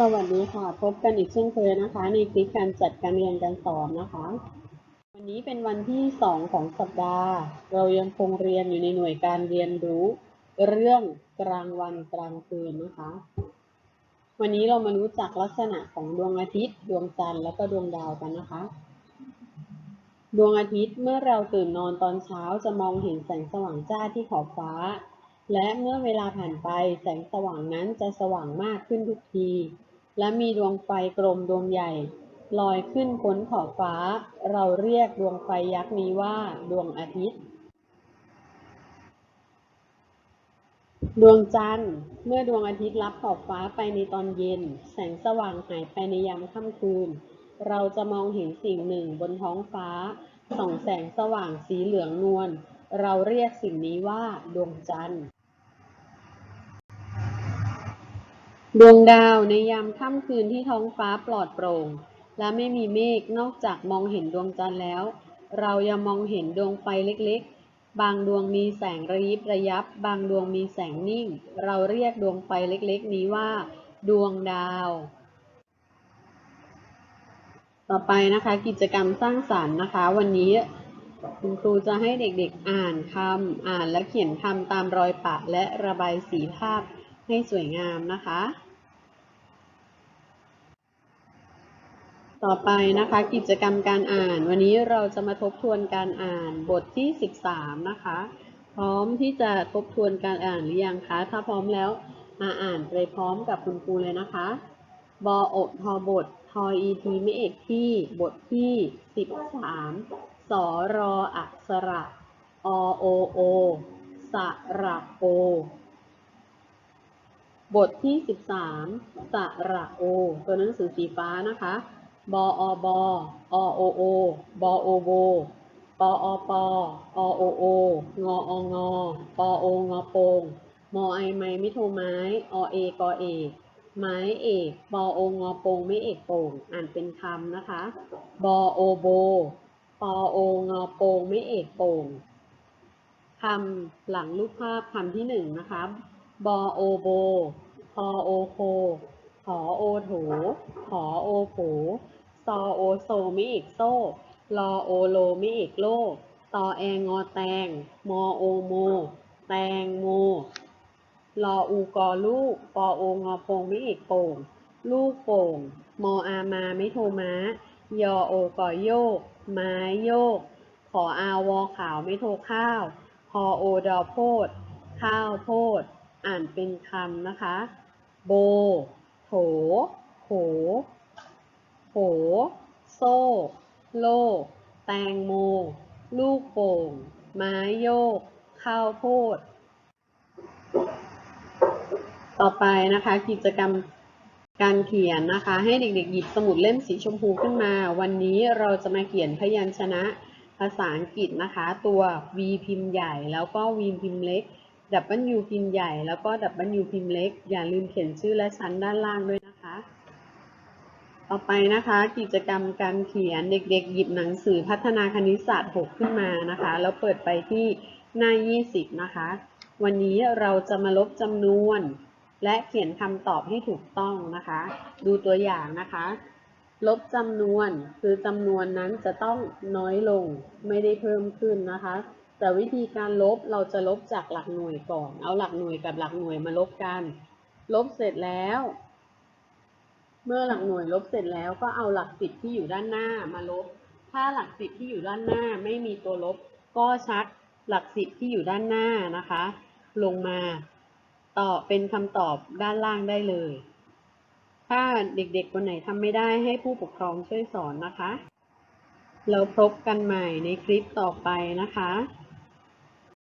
สวัสดีค่ะ พบกันอีกเช่นเคยนะคะ ในคลิปการจัดการเรียนการสอนนะคะ วันนี้เป็นวันที่ 2 ของสัปดาห์ เรายังคงเรียนอยู่ในหน่วยการเรียนรู้ เรื่องกลางวันกลางคืนนะคะ วันนี้เรามารู้จักลักษณะของดวงอาทิตย์ ดวงจันทร์แล้วก็ดวงดาวกันนะคะ ดวงอาทิตย์เมื่อเราตื่นนอนตอนเช้าจะมองเห็นแสงสว่างจ้าที่ขอบฟ้า และเมื่อเวลาผ่านไปแสงสว่างนั้นจะสว่างมากขึ้นทุกที และมีดวงไฟกลมดวงใหญ่ ลอยขึ้นพ้นขอบฟ้า เราเรียกดวงไฟยักษ์นี้ว่าดวงอาทิตย์ ดวงจันทร์ เมื่อดวงอาทิตย์รับขอบฟ้าไปในตอนเย็น แสงสว่างหายไปในยามค่ำคืน เราจะมองเห็นสิ่งหนึ่งบนท้องฟ้า ส่องแสงสว่างสีเหลืองนวล เราเรียกสิ่งนี้ว่าดวงจันทร์ ดวงดาวในยามค่ำคืนที่ท้องฟ้าปลอดโปร่ง และไม่มีเมฆนอกจากมองเห็นดวงจันทร์แล้ว เรายังมองเห็นดวงไฟเล็กๆ บางดวงมีแสงระยิบระยับ บางดวงมีแสงนิ่ง เราเรียกดวงไฟเล็กๆ นี้ว่า ดวงดาว ต่อไปนะคะกิจกรรมสร้างสรรค์นะคะ วันนี้คุณครูจะให้เด็กๆอ่านคำอ่านและเขียนคำตามรอยปะและระบายสีภาพให้สวยงามนะคะ ต่อไปนะคะกิจกรรมการอ่าน วันนี้เราจะมาทบทวนการอ่านบทที่ 13 นะคะ พร้อมที่จะทบทวนการอ่านหรือยังคะ ถ้าพร้อมแล้วมาอ่านไปพร้อมกับคุณครูเลยนะคะบออทอบททออีทีไม่เอกที่บทที่ 13 สอรออักษระอโอโอสระโอบทที่ 13 สระโอ ตัวหนังสือสีฟ้านะคะ บออบออโอโอบอโอโบปออปออโอโองอองอปอโองอโปงมอไอไม้ไม่โทไม้อเอกอเอกไม้เอกปอโองอโปงไม่เอกโป่งอ่านเป็นคำนะคะบอโอโบปอโองอโปงไม่เอกโป่งคำหลังรูปภาพคำที่หนึ่งนะคะบอโอโบพอโอโคขอโอโถขอโอโผ ซอโอโซไม่เอกโซ่ ลอโอโลไม่เอกโลตอแองอแตง มอโอโม แตงโม ลออูกอลูก ปอโองอโปงไม่เอกโป่ง ลูกโป่ง มออามาไม่โทม้ายอโอกอโยก ไม้โยก ขออาวอขาวไม่โทข้าว พอโอดอโพด ข้าวโพด อ่านเป็นคำนะคะ โบ โถโห โห โซ่ โลกแตงโม ลูกโป่ง ไม้โยก ข้าวโพด ต่อไปนะคะกิจกรรมการเขียนนะคะ ให้เด็กๆ หยิบสมุดเล่มสีชมพูขึ้นมา วันนี้เราจะมาเขียนพยัญชนะภาษาอังกฤษนะคะ ตัว V พิมพ์ใหญ่ แล้วก็ V พิมพ์เล็ก W พิมพ์ใหญ่ แล้วก็ W พิมพ์เล็ก อย่าลืมเขียนชื่อและชั้นด้านล่างด้วยนะคะ ต่อไปนะคะกิจกรรมการเขียนเด็กๆ หยิบหนังสือพัฒนาคณิตศาสตร์ 6 ขึ้นมานะคะ แล้วเปิดไปที่หน้า 20 นะคะ วันนี้เราจะมาลบจำนวน และเขียนคำตอบให้ถูกต้องนะคะ ดูตัวอย่างนะคะ ลบจำนวนคือจำนวนนั้นจะต้องน้อยลงไม่ได้เพิ่มขึ้นนะคะ แต่วิธีการลบเราจะลบจากหลักหน่วยก่อน เอาหลักหน่วยกับหลักหน่วยมาลบกัน ลบเสร็จแล้ว เมื่อหลักหน่วยลบเสร็จแล้วก็เอาหลักสิบที่อยู่ด้านหน้ามาลบ ถ้าหลักสิบที่อยู่ด้านหน้าไม่มีตัวลบ ก็ชักหลักสิบที่อยู่ด้านหน้านะคะ ลงมาตอบเป็นคำตอบด้านล่างได้เลย ถ้าเด็กๆคนไหนทำไม่ได้ให้ผู้ปกครองช่วยสอนนะคะเราพบกันใหม่ในคลิปต่อไปนะคะ